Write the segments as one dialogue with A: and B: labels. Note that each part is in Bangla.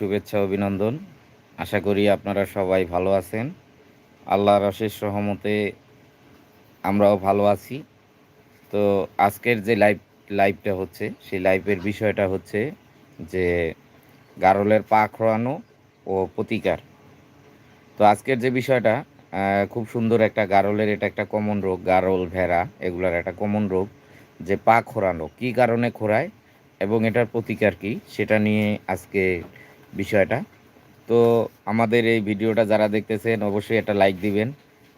A: শুভেচ্ছা, অভিনন্দন। আশা করি আপনারা সবাই ভালো আছেন। আল্লাহর অশেষ সহমতে আমরাও ভালো আছি। তো আজকের যে লাইভ, লাইভটা হচ্ছে, সেই লাইভের বিষয়টা হচ্ছে যে গারলের পা খোয়ানো ও প্রতিকার। তো আজকের যে বিষয়টা খুব সুন্দর একটা গারলের, এটা একটা কমন রোগ, গারল ভেড়া, এগুলার একটা কমন রোগ যে পা খোরানো কী কারণে খোরায় এবং এটার প্রতিকার কী, সেটা নিয়ে আজকে বিষয়টা। তো আমাদের এই ভিডিওটা যারা দেখতেছেন, অবশ্যই একটা লাইক দিবেন।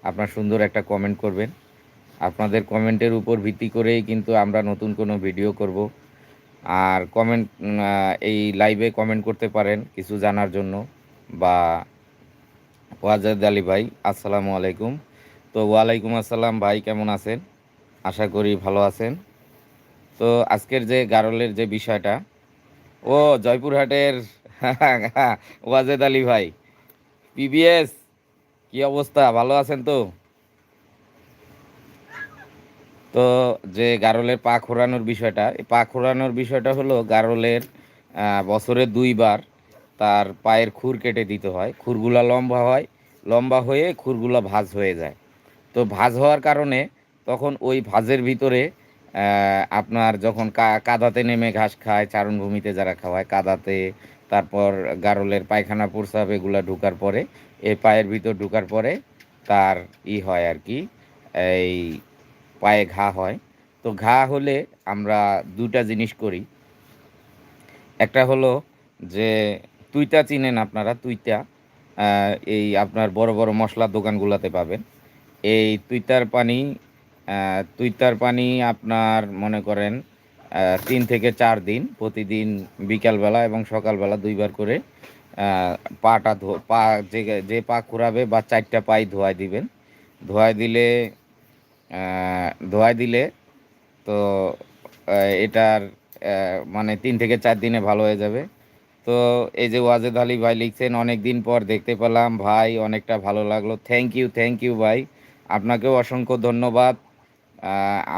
A: আপনার সুন্দর একটা কমেন্ট করবেন। আপনাদের কমেন্টের উপর ভিত্তি করেই কিন্তু আমরা নতুন কোনো ভিডিও করব। আর কমেন্ট এই লাইভে কমেন্ট করতে পারেন কিছু জানার জন্য। বা ওয়াজাদ আলী ভাই, আসসালামু আলাইকুম। তো ওয়ালাইকুম আসসালাম ভাই, কেমন আছেন? আশা করি ভালো আছেন। তো আজকের যে গারলের যে বিষয়টা, ও জয়পুরহাটের ওয়াজেদ আলী ভাই। পিবিএস কি অবস্থা? ভালো আছেন তো? তো যে গারলের পা খোরানোর বিষয়টা, এই পা খোরানোর বিষয়টা হলো গারলের বছরে দুইবার তার পায়ের খুর কেটে দিতে হয়। খুরগুলা লম্বা হয়, লম্বা হয়ে খুরগুলা ভাঁজ হয়ে যায়। তো ভাঁজ হওয়ার কারণে তখন ওই ভাঁজের ভিতরে আপনার যখন কাদাতে নেমে ঘাস খায়, চারণভূমিতে যারা খাওয়ায়, কাদাতে তারপর গারলের পায়খানা প্রস্রাব, এগুলা ঢুকার পরে, এই পায়ের ভিতর ঢুকার পরে তার ই হয় আর কি, এই পায়ে ঘা হয়। তো ঘা হলে আমরা দুটা জিনিস করি। একটা হলো যে তুইতা চিনেন আপনারা, তুইতা এই আপনার বড় বড় মশলার দোকানগুলোতে পাবেন। এই তুইতার পানি তুইতার পানি আপনার মনে করেন তিন থেকে চার দিন প্রতিদিন বিকালবেলা এবং সকালবেলা দুইবার করে পাটা ধো, পা যে যে পা খুরাবে বা চারটা পাই ধোয়াই দিবেন। ধোয়াই দিলে ধোয়াই দিলে তো এটার মানে তিন থেকে চার দিনে ভালো হয়ে যাবে। তো এই যে ওয়াজেদ আলী ভাই লিখছেন, অনেক দিন পর দেখতে পেলাম, ভাই অনেকটা ভালো লাগল। থ্যাংক ইউ থ্যাংক ইউ ভাই। আপনাকেও অসংখ্য ধন্যবাদ।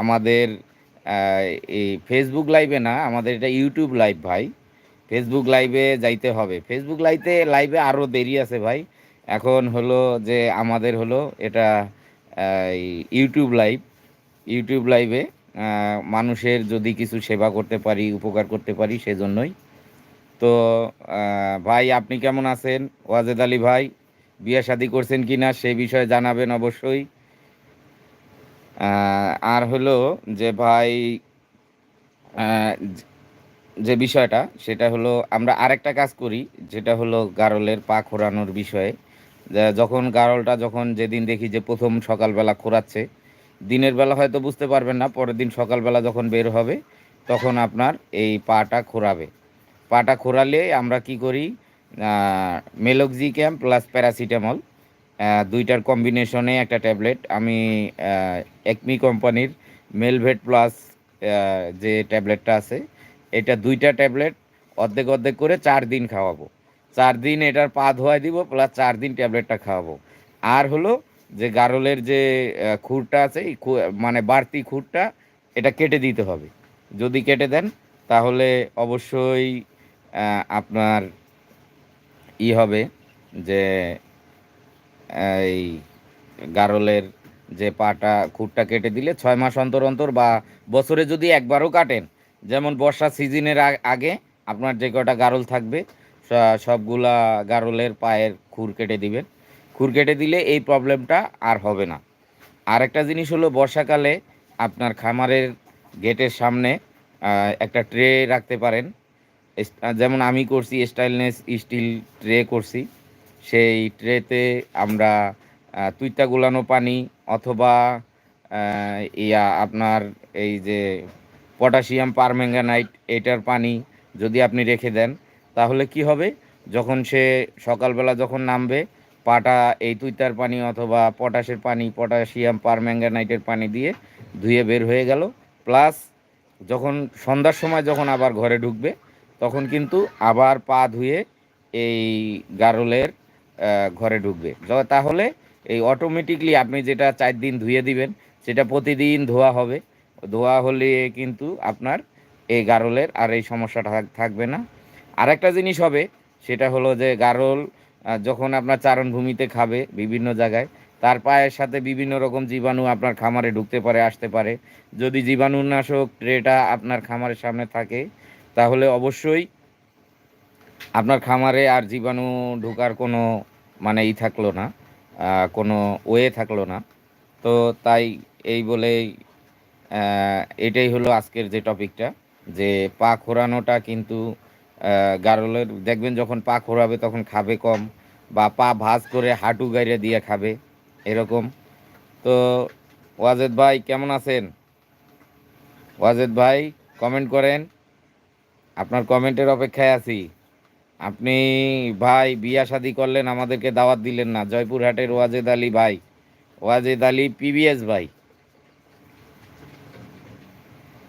A: আমাদের এই ফেসবুক লাইভে না, আমাদের এটা ইউটিউব লাইভ ভাই। ফেসবুক লাইভে যাইতে হবে। ফেসবুক লাইভে লাইভে আরও দেরি আছে ভাই। এখন হলো যে আমাদের হলো এটা ইউটিউব লাইভ ইউটিউব লাইভে মানুষের যদি কিছু সেবা করতে পারি, উপকার করতে পারি, সেজন্যই। তো ভাই, আপনি কেমন আছেন? ওয়াজেদ আলী ভাই, বিয়ে শাদি করছেন কি না সে বিষয়ে জানাবেন অবশ্যই। আর হলো যে ভাই যে- বিষয়টা, সেটা হলো আমরা আরেকটা কাজ করি, যেটা হলো গারলের পা খোরানোর বিষয়ে। যখন গারলটা যখন যেদিন দেখি যে প্রথম সকালবেলা খোরাচ্ছে দিনের বেলা হয়তো বুঝতে পারবেন না, পরের দিন সকালবেলা যখন বের হবে, তখন আপনার এই পাটা খোরাবে পাটা খোরালে আমরা কি করি মেলক্সি ক্যাম্প প্লাস প্যারাসিটামল দুইটার কম্বিনেশনে একটা ট্যাবলেট আমি একমি কোম্পানির মেলভেট প্লাস যে ট্যাবলেটটা আছে, এটা দুইটা ট্যাবলেট অর্ধেক অর্ধেক করে চার দিন খাওয়াবো। চার দিন এটার পা ধোয়াই দিব প্লাস চার দিন ট্যাবলেটটা খাওয়াবো। আর হলো যে গারলের যে খুরটা আছে মানে বাড়তি খুরটা, এটা কেটে দিতে হবে। যদি কেটে দেন, তাহলে অবশ্যই আপনার ই হবে যে এই গারলের যে পাটা, খুঁটটা কেটে দিলে ছয় মাস অন্তর অন্তর বা বছরে যদি একবারও কাটেন, যেমন বর্ষা সিজনের আগে আপনার যে কটা গারল থাকবে সবগুলা গারলের পায়ের খুর কেটে দিবেন। খুর কেটে দিলে এই প্রবলেমটা আর হবে না। আর একটা জিনিস হলো বর্ষাকালে আপনার খামারের গেটের সামনে একটা ট্রে রাখতে পারেন। যেমন আমি করছি, স্টাইলনেস স্টিল ট্রে করছি। সেই ট্রেতে আমরা তুইতা গুলানো পানি অথবা ইয়া আপনার এই যে পটাশিয়াম পারম্যাঙ্গানাইট এটার পানি যদি আপনি রেখে দেন, তাহলে কি হবে? যখন সে সকালবেলা যখন নামবে, পাটা এই তুইতার পানি অথবা পটাশের পানি, পটাশিয়াম পারম্যাঙ্গানাইটের পানি দিয়ে ধুয়ে বের হয়ে গেল। প্লাস যখন সন্ধ্যার সময় যখন আবার ঘরে ঢুকবে, তখন কিন্তু আবার পা ধুয়ে এই গারলের ঘরে ঢুকবে। তাহলে এই অটোমেটিকলি আপনি যেটা চার দিন ধুয়ে দিবেন, সেটা প্রতিদিন ধোয়া হবে। ধোয়া হলে কিন্তু আপনার এই গারলের আর এই সমস্যাটা থাকবে না। আরেকটা জিনিস হবে, সেটা হলো যে গারল যখন আপনার চারণভূমিতে খাবে বিভিন্ন জায়গায়, তার পায়ের সাথে বিভিন্ন রকম জীবাণু আপনার খামারে ঢুকতে পারে, আসতে পারে। যদি জীবাণুনাশক ট্রেটা আপনার খামারের সামনে থাকে, তাহলে অবশ্যই আপনার খামারে আর জীবাণু ঢোকার কোনো মানে ই থাকল না কোনো ওয়ে থাকল না। তো তাই এই বলেই এটাই হলো আজকের যে টপিকটা, যে পা খোরানোটা কিন্তু গারলের, দেখবেন যখন পা খোরাবে তখন খাবে কম বা পা ভাঁজ করে হাঁটু গাইরে দিয়ে খাবে, এরকম। তো ওয়াজেদ ভাই, কেমন আছেন? ওয়াজেদ ভাই কমেন্ট করেন। আপনার কমেন্টের অপেক্ষায় আছি। আপনি ভাই বিয়া শাদি করলেন, আমাদেরকে দাওয়াত দিলেন না। জয়পুরহাটের ওয়াজেদ আলী ভাই। ওয়াজেদ আলী পিবিএস ভাই।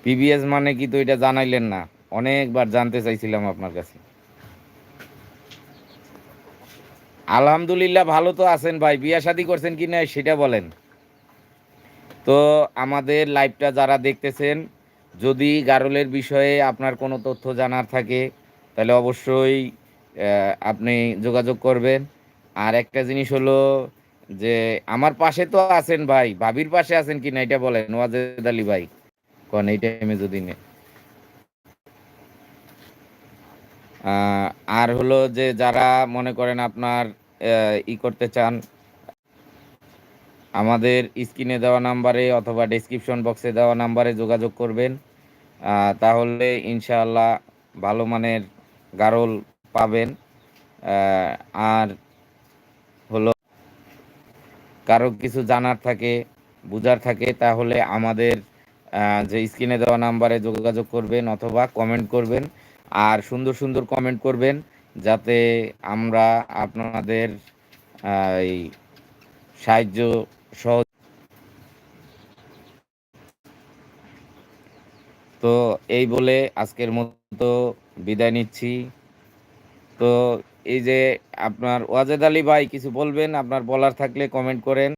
A: পিবিএস মানে কি তো এটা জানাইলেন না। অনেকবার জানতে চাইছিলাম আপনার কাছে। আলহামদুলিল্লাহ ভালো তো আছেন ভাই। বিয়া শাদি করছেন কি না সেটা বলেন। তো আমাদের লাইভটা যারা দেখতেছেন, যদি গারলের বিষয়ে আপনার কোনো তথ্য জানার থাকে তাহলে অবশ্যই আপনি যোগাযোগ করবেন। আর একটা জিনিস হলো যে, আমার পাশে তো আছেন ভাই, ভাবির পাশে আছেন কি না এটা বলেন, ওয়াজেদ আলী ভাই। কোন, এই টাইমে যদি নে আর হলো যে, যারা মনে করেন আপনার ই করতে চান, আমাদের স্ক্রিনে দেওয়া নাম্বারে অথবা ডেসক্রিপশন বক্সে দেওয়া নাম্বারে যোগাযোগ করবেন। তাহলে ইনশাআল্লাহ ভালো মানের গারল পাবেন আর হলো কারও কিছু জানার থাকে, বুঝার থাকে, তাহলে আমাদের যে স্ক্রিনে দেওয়া নাম্বারে যোগাযোগ করবেন অথবা কমেন্ট করবেন, আর সুন্দর সুন্দর কমেন্ট করবেন, যাতে আমরা আপনাদের এই সাহায্য সহ তো এই বলে আজকের মতো বিদায় নিচ্ছি। তো এই যে আপনার ওয়াজেদ আলী ভাই কিছু বলবেন, আপনার বলার থাকলে কমেন্ট করেন।